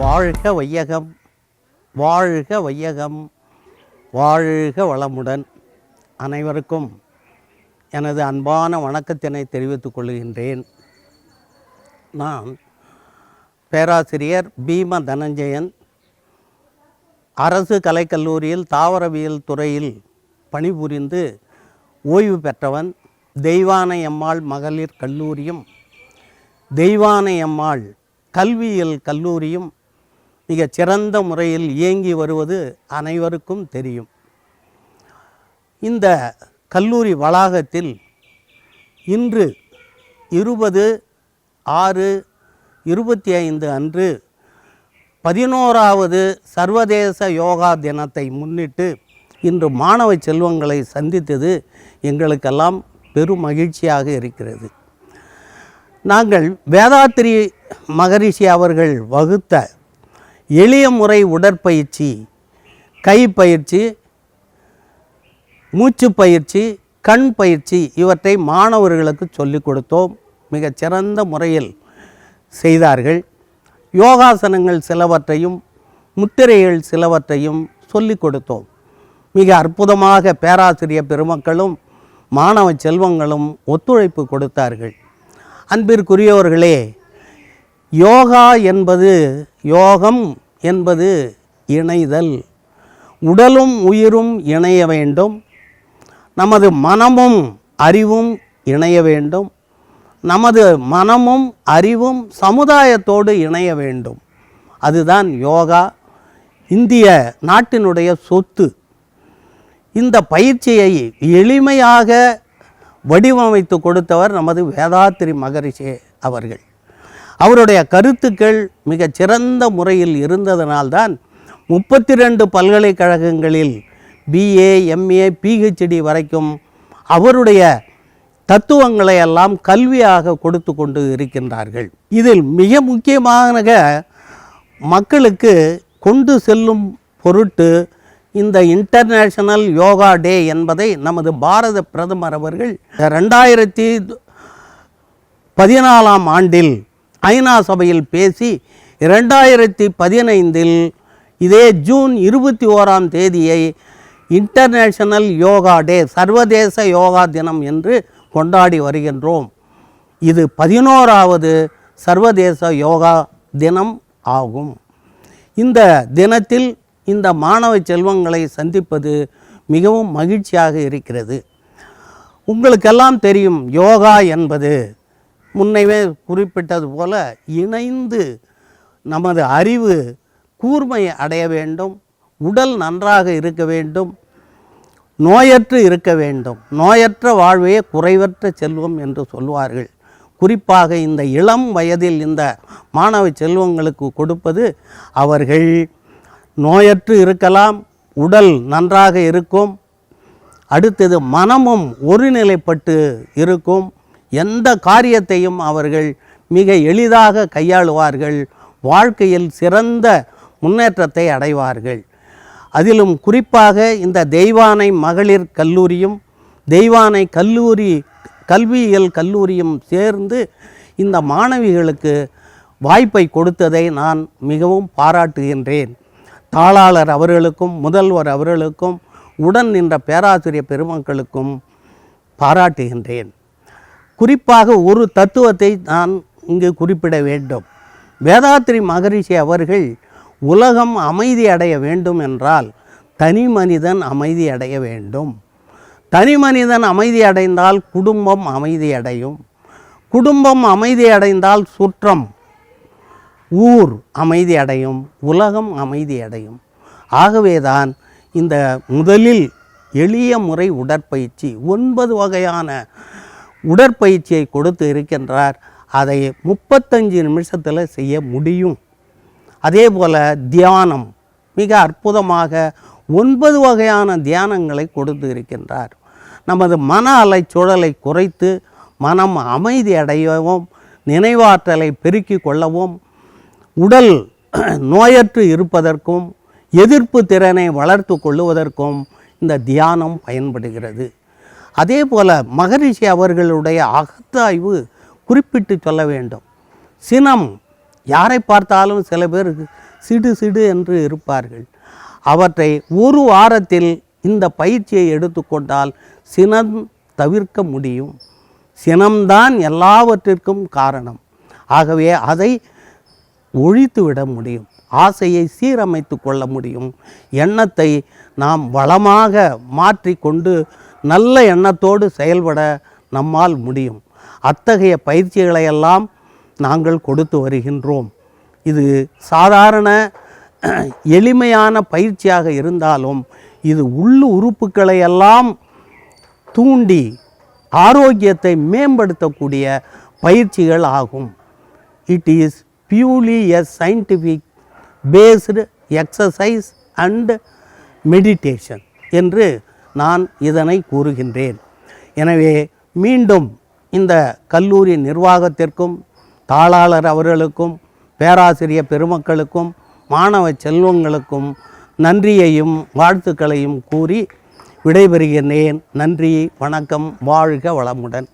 வாழ்க வையகம் வாழ்க வையகம் வாழ்க வளமுடன். அனைவருக்கும் எனது அன்பான வணக்கத்தினை தெரிவித்துக் கொள்கின்றேன். நான் பேராசிரியர் பீம தனஞ்சயன் அரசு கலைக்கல்லூரியில் தாவரவியல் துறையில் பணிபுரிந்து ஓய்வு பெற்றவன் தெய்வானை அம்மாள் மகளிர் கல்லூரியும் தெய்வானை அம்மாள் கல்வியியல் கல்லூரியும் மிகச் சிறந்த முறையில் இயங்கி வருவது அனைவருக்கும் தெரியும். இந்த கல்லூரி வளாகத்தில் இன்று இருபது ஆறு இருபத்தி ஐந்து அன்று பதினோராவது சர்வதேச யோகா தினத்தை முன்னிட்டு இன்று மாணவ செல்வங்களை சந்தித்தது எங்களுக்கெல்லாம் பெரும் மகிழ்ச்சியாக இருக்கிறது. நாங்கள் வேதாத்திரி மகரிஷி அவர்கள் வகுத்த எளிய முறை உடற்பயிற்சி கை பயிற்சி மூச்சு பயிற்சி கண் பயிற்சி இவற்றை மாணவர்களுக்கு சொல்லிக் கொடுத்தோம். மிகச் சிறந்த முறையில் செய்தார்கள். யோகாசனங்கள் சிலவற்றையும் முத்திரைகள் சிலவற்றையும் சொல்லிக் கொடுத்தோம். மிக அற்புதமாக பேராசிரியர் பெருமக்களும் மாணவ செல்வங்களும் ஒத்துழைப்பு கொடுத்தார்கள். அன்பிற்குரியவர்களே யோகா என்பது யோகம் என்பது இணைதல். உடலும் உயிரும் இணைய வேண்டும். நமது மனமும் அறிவும் இணைய வேண்டும். நமது மனமும் அறிவும் சமுதாயத்தோடு இணைய வேண்டும். அதுதான் யோகா. இந்திய நாட்டினுடைய சொத்து. இந்த பயிற்சியை எளிமையாக வடிவமைத்து கொடுத்தவர் நமது வேதாத்திரி மகரிஷி அவர்கள். அவருடைய கருத்துக்கள் மிக சிறந்த முறையில் இருந்ததனால்தான் முப்பத்தி ரெண்டு பல்கலைக்கழகங்களில் பிஏ எம்ஏ பிஹெச்டி வரைக்கும் அவருடைய தத்துவங்களை எல்லாம் கல்வியாக கொடுத்து கொண்டு இருக்கின்றார்கள். இதில் மிக முக்கியமாக மக்களுக்கு கொண்டு செல்லும் பொருட்டு இந்த இன்டர்நேஷனல் யோகா டே என்பதை நமது பாரத பிரதமர் அவர்கள் ரெண்டாயிரத்தி பதினாலாம் ஆண்டில் ஐநா சபையில் பேசி இரண்டாயிரத்தி பதினைந்தில் இதே ஜூன் இருபத்தி ஓராம் தேதியை இன்டர்நேஷனல் யோகா டே சர்வதேச யோகா தினம் என்று கொண்டாடி வருகின்றோம். இது பதினோராவது சர்வதேச யோகா தினம் ஆகும். இந்த தினத்தில் இந்த மாணவ செல்வங்களை சந்திப்பது மிகவும் மகிழ்ச்சியாக இருக்கிறது. உங்களுக்கெல்லாம் தெரியும் யோகா என்பது முன்னைவே குறிப்பிட்டது போல இணைந்து நமது அறிவு கூர்மை அடைய வேண்டும் உடல் நன்றாக இருக்க வேண்டும் நோயற்று இருக்க வேண்டும். நோயற்ற வாழ்வே குறைவற்ற செல்வம் என்று சொல்வார்கள். குறிப்பாக இந்த இளம் வயதில் இந்த மாணவ செல்வங்களுக்கு கொடுப்பது அவர்கள் நோயற்று இருக்கலாம் உடல் நன்றாக இருக்கும் அடுத்தது மனமும் ஒருநிலைப்பட்டு இருக்கும். எந்த காரியத்தையும் அவர்கள் மிக எளிதாக கையாளுவார்கள். வாழ்க்கையில் சிறந்த முன்னேற்றத்தை அடைவார்கள். அதிலும் குறிப்பாக இந்த தெய்வானை மகளிர் கல்லூரியும் தெய்வானை கல்லூரி கல்வியியல் கல்லூரியும் சேர்ந்து இந்த மாணவிகளுக்கு வாய்ப்பை கொடுத்ததை நான் மிகவும் பாராட்டுகின்றேன். தாளாளர் அவர்களுக்கும் முதல்வர் அவர்களுக்கும் உடன் நின்ற பேராசிரியர் பெருமக்களுக்கும் பாராட்டுகின்றேன். குறிப்பாக ஒரு தத்துவத்தை நான் இங்கு குறிப்பிட வேண்டும். வேதாத்திரி மகரிஷி அவர்கள் உலகம் அமைதி அடைய வேண்டும் என்றால் தனி மனிதன் அமைதி அடைய வேண்டும். தனி மனிதன் அமைதி அடைந்தால் குடும்பம் அமைதி அடையும். குடும்பம் அமைதி அடைந்தால் சுற்றம் ஊர் அமைதி அடையும் உலகம் அமைதி அடையும். ஆகவேதான் இந்த முதலில் எளிய முறை உடற்பயிற்சி ஒன்பது வகையான உடற்பயிற்சியை கொடுத்து இருக்கின்றார். அதை முப்பத்தஞ்சு நிமிஷத்தில் செய்ய முடியும். அதே போல் தியானம் மிக அற்புதமாக ஒன்பது வகையான தியானங்களை கொடுத்து இருக்கின்றார். நமது மன அலைச்சூழலை குறைத்து மனம் அமைதி அடையவும் நினைவாற்றலை பெருக்கி கொள்ளவும் உடல் நோயற்று இருப்பதற்கும் எதிர்ப்பு திறனை வளர்த்து கொள்ளுவதற்கும் இந்த தியானம் பயன்படுகிறது. அதே போல் மகரிஷி அவர்களுடைய அகத்தாய்வு குறிப்பிட்டு சொல்ல வேண்டும். சினம் யாரை பார்த்தாலும் சில பேர் சிடு சிடு என்று இருப்பார்கள். அவற்றை ஒரு வாரத்தில் இந்த பயிற்சியை எடுத்துக்கொண்டால் சினம் தவிர்க்க முடியும். சினம்தான் எல்லாவற்றிற்கும் காரணம். ஆகவே அதை ஒழித்துவிட முடியும். ஆசையை சீரமைத்து கொள்ள முடியும். எண்ணத்தை நாம் வளமாக மாற்றி கொண்டு நல்ல எண்ணத்தோடு செயல்பட நம்மால் முடியும். அத்தகைய பயிற்சிகளையெல்லாம் நாங்கள் கொடுத்து வருகின்றோம். இது சாதாரண எளிமையான பயிற்சியாக இருந்தாலும் இது உள்ளு உறுப்புகளை எல்லாம் தூண்டி ஆரோக்கியத்தை மேம்படுத்தக்கூடிய பயிற்சிகள் ஆகும். It is purely a scientific based exercise and meditation என்று நான் இதனை கூறுகின்றேன். எனவே மீண்டும் இந்த கல்லூரி நிர்வாகத்திற்கும் தாளாளர் அவர்களுக்கும் பேராசிரியர் பெருமக்களுக்கும் மாணவ செல்வங்களுக்கும் நன்றியையும் வாழ்த்துக்களையும் கூறி விடைபெறுகின்றேன். நன்றி வணக்கம் வாழ்க வளமுடன்.